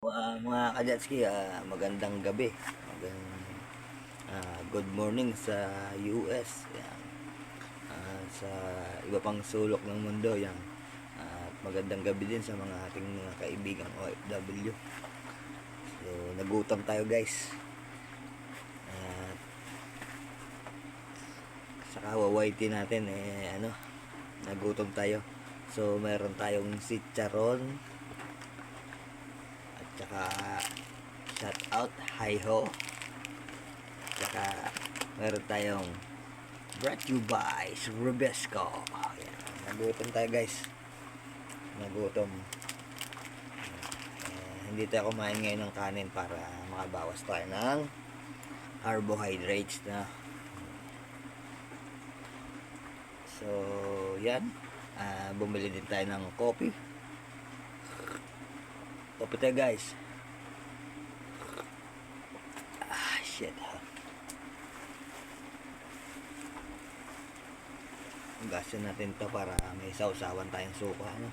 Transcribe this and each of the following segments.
Uh, mga Kajatski, ah, magandang gabi. Magandang, ah, good morning sa US. Yan. Ah, sa iba pang sulok ng mundo. Yan. At magandang gabi din sa mga ating mga kaibigang OFW. So, nagutom tayo guys. At sa kawawaiti natin, eh, ano, nagutom tayo. So, meron tayong si Charon, at saka shout out hi ho. Tsaka meron tayong brought you by Rubesco. Ayan, nagutom tayo guys. Nagutom. Eh, hindi tayo kumain ngayon ng kanin para makabawas tayo ng carbohydrates na. So yan. Ah, bumili din tayo ng coffee Opo tayo guys. Ah, shit. Gasin natin to para may sausawan tayong suka. Ano?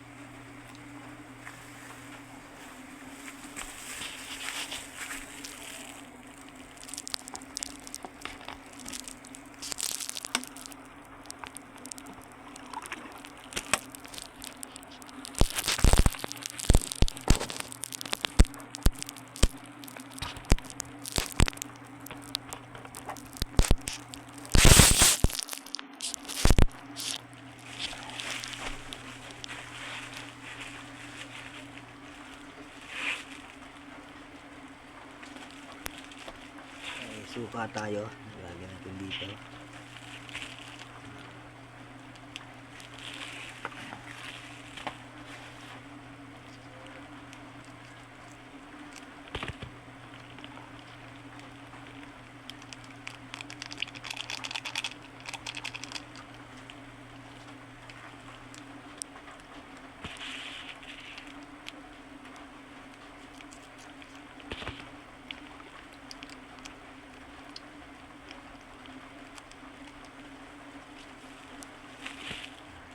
May suka tayo. Lagyan natin dito.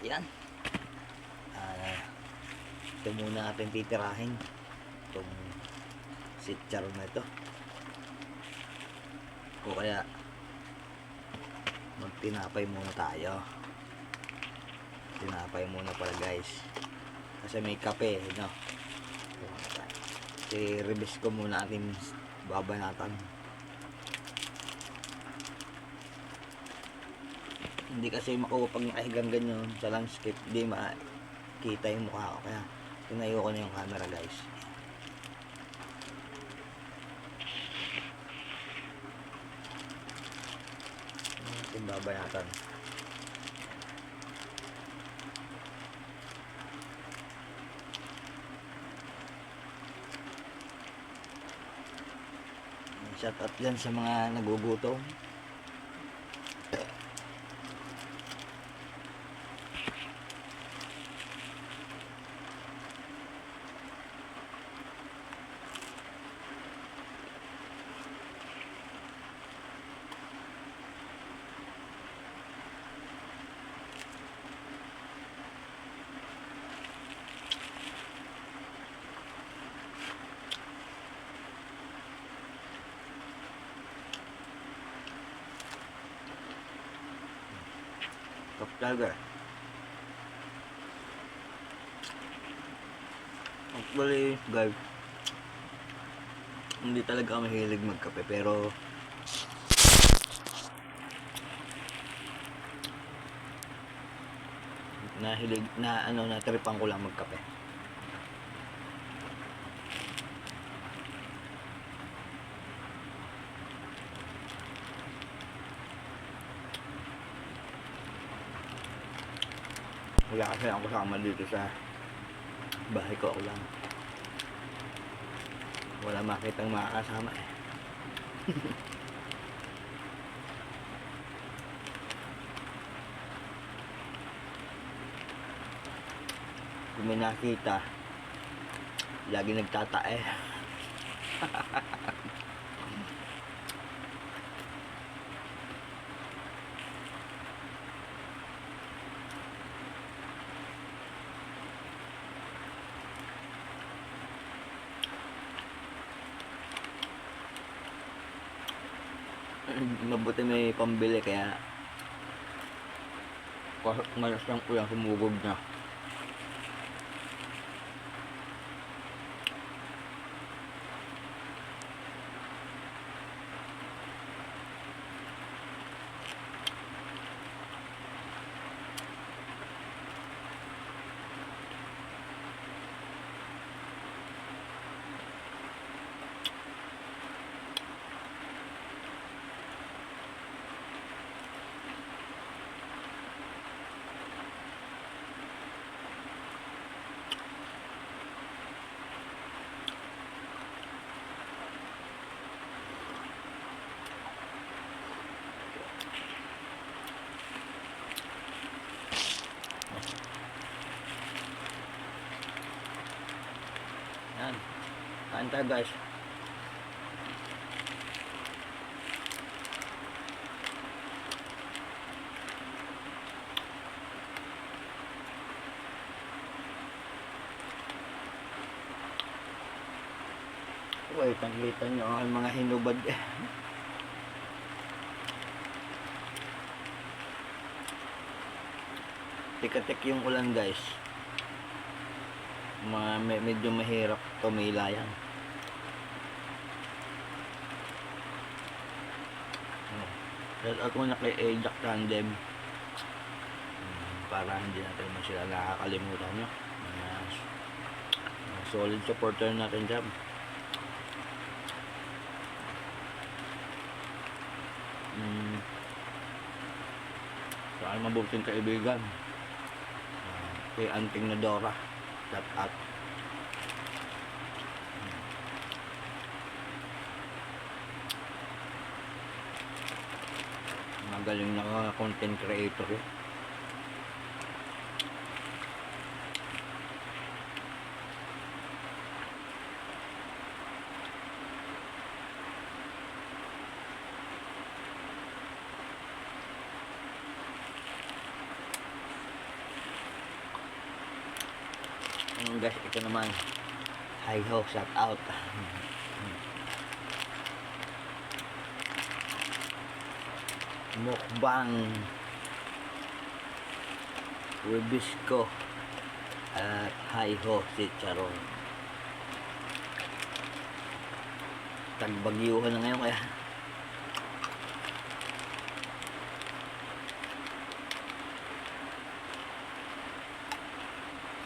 Yan. Ah, ito muna natin titirahin. Itong sitchar na ito. O kaya magtinapay muna tayo. Tinapay muna pala guys. Kasi may kape, no? Ribis ko muna natin babanatan. hindi kasi makuha pag nakahigang ganyan sa landscape hindi makita yung mukha ko kaya tinayo ko na yung camera guys. Yung babayatan. Shout out dyan sa mga nagugutom Tiger. Actually, guys, hindi talaga ako mahilig magkape, pero nahilig na ano na tripan ko lang magkape. Wala kasi ako kasama dito sa bahay ko ako lang. Wala makitang makakasama eh. Kung may nakita, lagi nagtatae. Mabuti may pambili kaya malas lang po yung sumugod na. Yan. Kain tayo guys. Uy, tanggitan nyo ang mga hinubad. Tikatik yung ulan guys. Me medyo mahirap tumila yan. Shout out muna kay Ajax Tandem. Para hindi natin naman sila nakakalimutan nyo. Solid supporter natin dyan. Mm. Sa aking mabuting kaibigan. Ah, kay Anting Nadora. Shout out. Magaling na content creator eh. Ayun guys, ito naman. Hi ho, shout out. Mukbang. Rubisco. At hi ho, si Charon. Tagbagyuhan na ngayon kaya.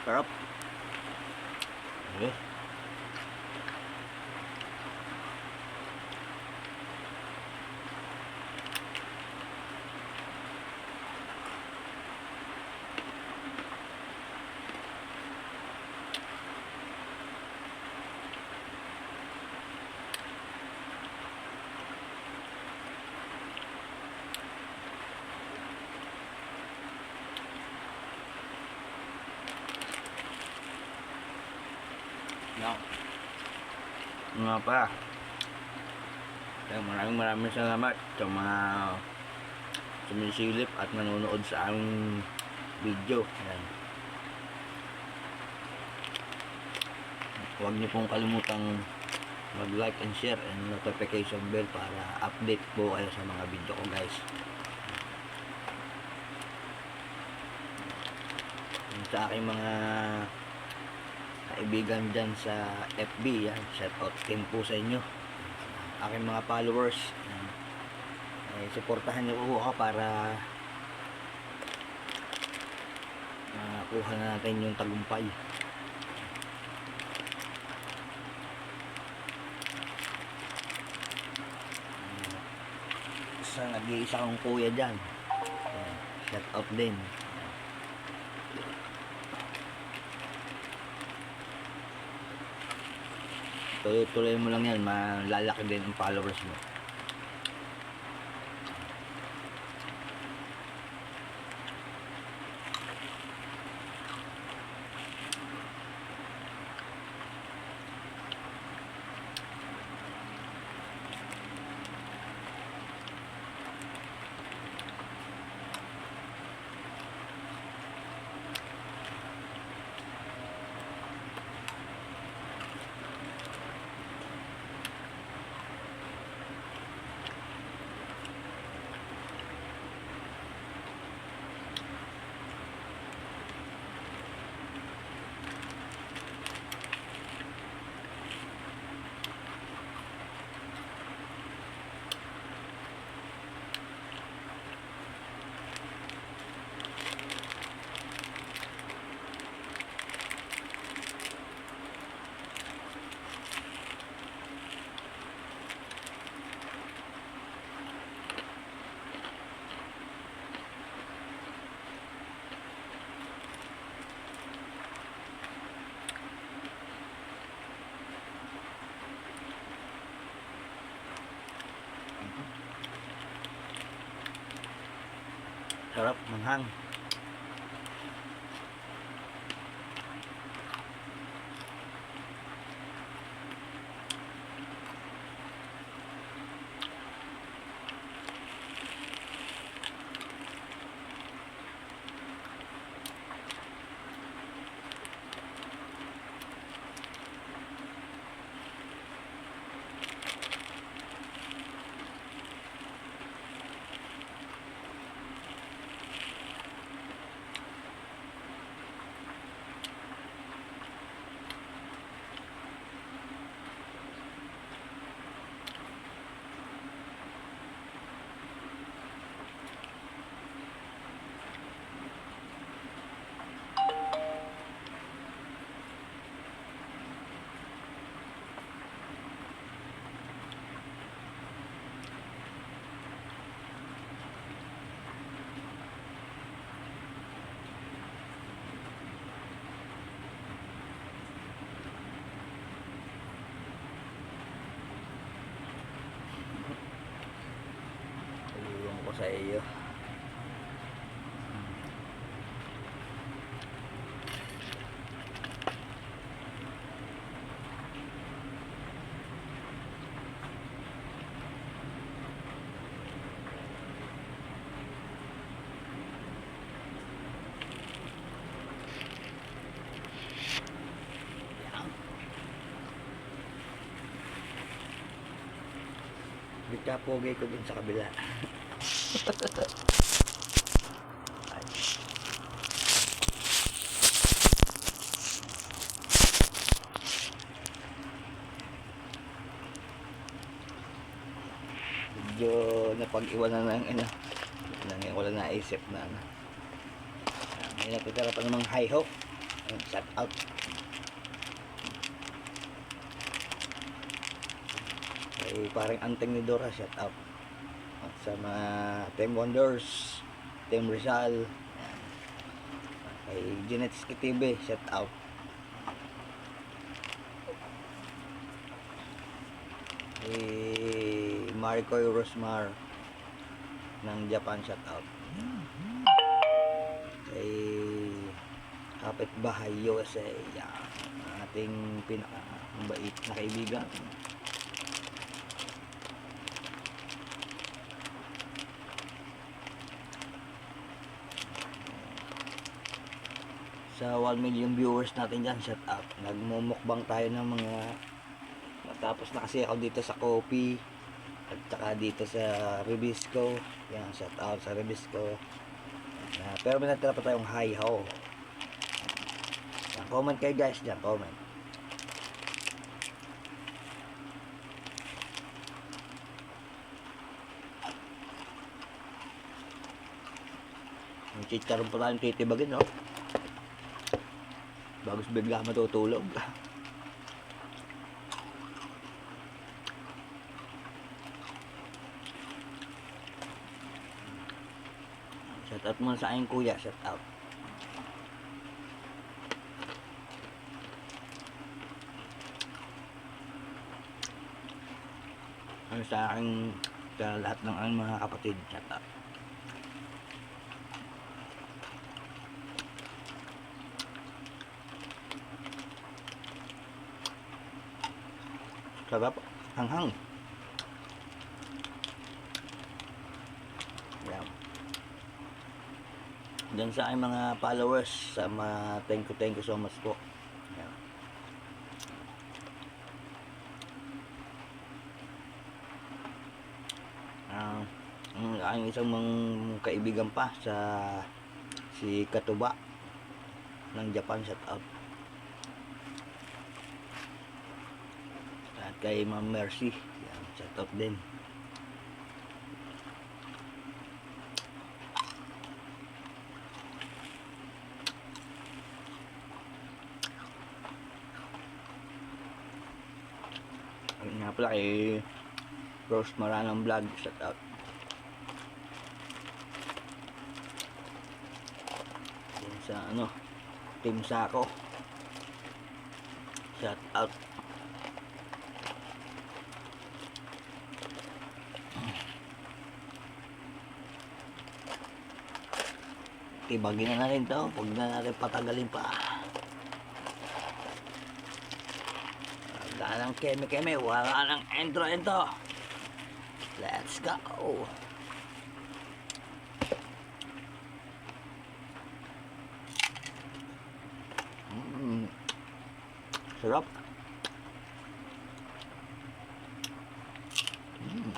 Sarap. Okay. No. Nga pa. Kaya maraming maraming salamat sa mga sumisilip at nanonood sa aming video. Yan. Huwag niyo pong kalimutang mag-like and share and notification bell para update po kayo sa mga video ko guys. Sa aking mga kaibigan dyan sa FB yan. Shout out din po sa inyo. Aking mga followers yan. eh, suportahan niyo po ako para makakuha na natin yung tagumpay. Sa nag-iisa kong kuya dyan. Yan. shout out din tuloy-tuloy mo lang yan malalaki din ang followers mo sarap manghang. Sa iyo. Yan. Di ka pogi ko dun sa kabila. Ay. Medyo napag-iwanan na ng ano. Nang wala naisip na ano. May natitira pa namang high hope. Shut out. Kay parang anting ni Dora, shut out. Sa mga Team Wonders, Team Rizal, kay Genetics TV, shut out. Kay Marikoy Rosmar ng Japan, shut out. Kay Kapitbahay USA, yan. Ang ating pinaka mabait na kaibigan. Sa 1 million viewers natin dyan, shout out. Nagmumukbang tayo ng mga matapos na kasi ako dito sa Kopi at saka dito sa Ribisco. Yan, shout out sa Ribisco. Uh, pero may natira pa tayong hi ho. Yan, comment kayo guys dyan, comment. Yung chicharon pa tayong titibagin, no? Bago bigla matutulog. Shout out muna sa aking kuya, shout out. Ano sa aking sa lahat ng mga kapatid, shout out. Sarap. Hanghang. Yan. Diyan sa aking mga followers, sa mga thank you, thank you so much po. Yan. Ah, ang aking isang mga kaibigan pa sa si Katuba ng Japan shout out. At kay Ma'am Mercy, yan, shout out din. Ayun nga pala kay Rose Maranang Vlog, shout out. Yan sa ano, Team Sako. Shout out. Tibagin na natin to. Huwag na natin patagalin pa. Wala nang keme-keme. Wala nang entro-entro. Let's go. Mm. Sarap. Mm.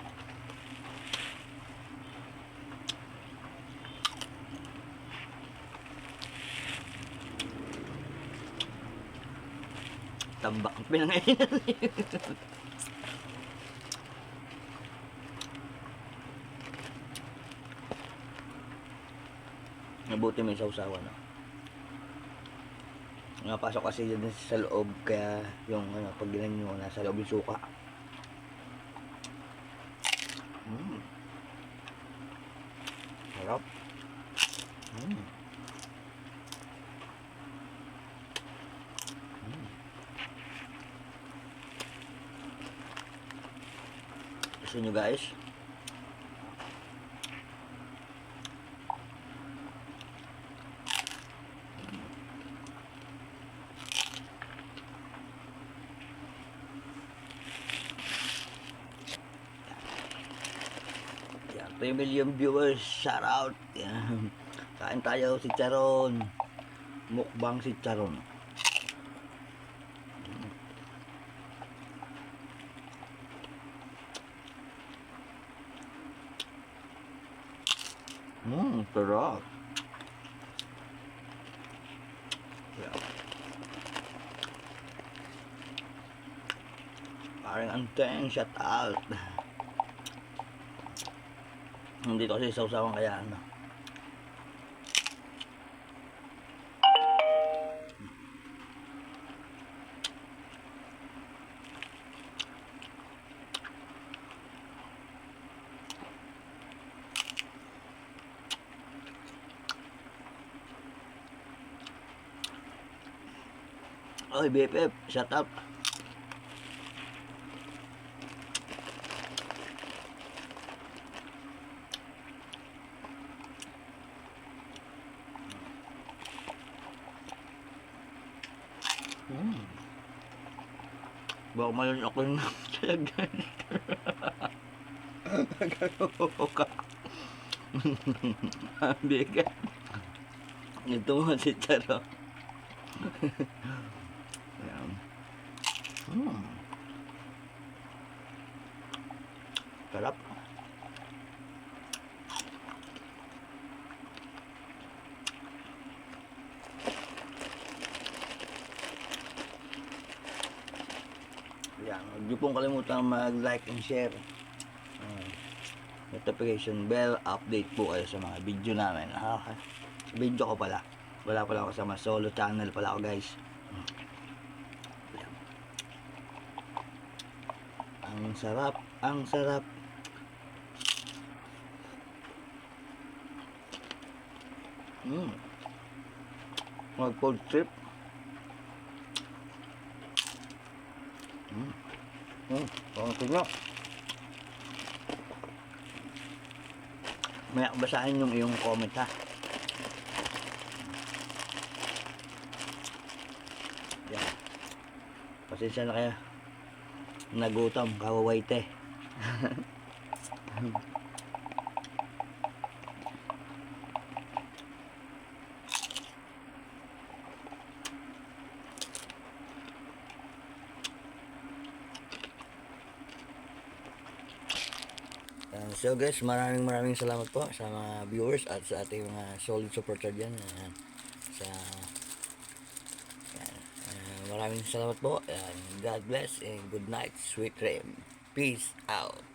Tambak ang pinangainan Nabuti may sausawan, no? Napasok kasi yun sa loob, kaya yung ano, pag ginan nyo, nasa loob yung suka. Mm. Sarap. Mm. Mm. Gusto nyo guys? Yan, 3 million viewers, shout out. Yan. Kain tayo si Charon. Mukbang si Charon. Sarap. Yan. Parang anteng, shout out. Hindi ko kasi sausawan kaya ano. Oy, BFF, shut up. Hmm. Baka mayon ako ng talagan. Nagano ka. Ang bigat. Ito mo si Charo. Ayan. Hmm. Sarap. Yan. Huwag niyo pong kalimutan mag-like and share. Uh, notification bell, update po kayo sa mga video namin. Ah, Okay. Video ko pala. Wala pala ako sa mga solo channel pala ako guys. Ang sarap, ang sarap. Mm. Mag food trip. Mm. Mm. Ang tingnan. May basahin yung iyong comment ha. Yan. Pasensya na kaya. Nagutom, kawawayte. so guys, maraming maraming salamat po sa mga viewers at sa ating mga solid supporter dyan. Ayan. sa. Uh, maraming salamat po. Ayan. God bless and good night. Sweet dream. Peace out.